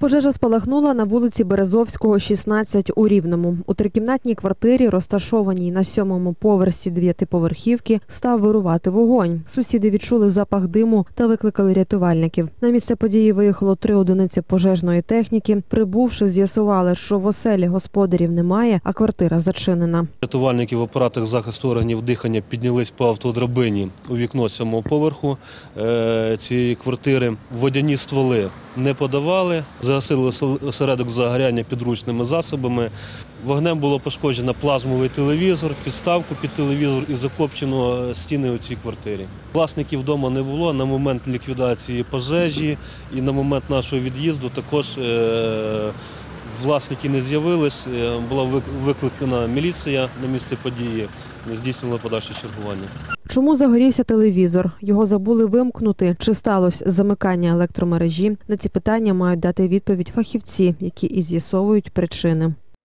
Пожежа спалахнула на вулиці Березовського, 16 у Рівному. У трикімнатній квартирі, розташованій на сьомому поверсі дев'ятиповерхівки, став вирувати вогонь. Сусіди відчули запах диму та викликали рятувальників. На місце події виїхало три одиниці пожежної техніки. Прибувши, з'ясували, що в оселі господарів немає, а квартира зачинена. Рятувальники в апаратах захисту органів дихання піднялись по автодрабині у вікно сьомого поверху е, цієї квартири. Водяні стволи не подавали, загасили осередок загоряння підручними засобами. Вогнем було пошкоджено плазмовий телевізор, підставку під телевізор і закопчено е, стіни у цій квартирі. Власників вдома не було на момент ліквідації пожежі і на момент нашого від'їзду також. е, Власники не з'явились, е, була викликана міліція на місце події, здійснили подальше чергування. Чому загорівся телевізор? Його забули вимкнути? Чи сталося замикання електромережі? На ці питання мають дати відповідь фахівці, які і з'ясовують причини.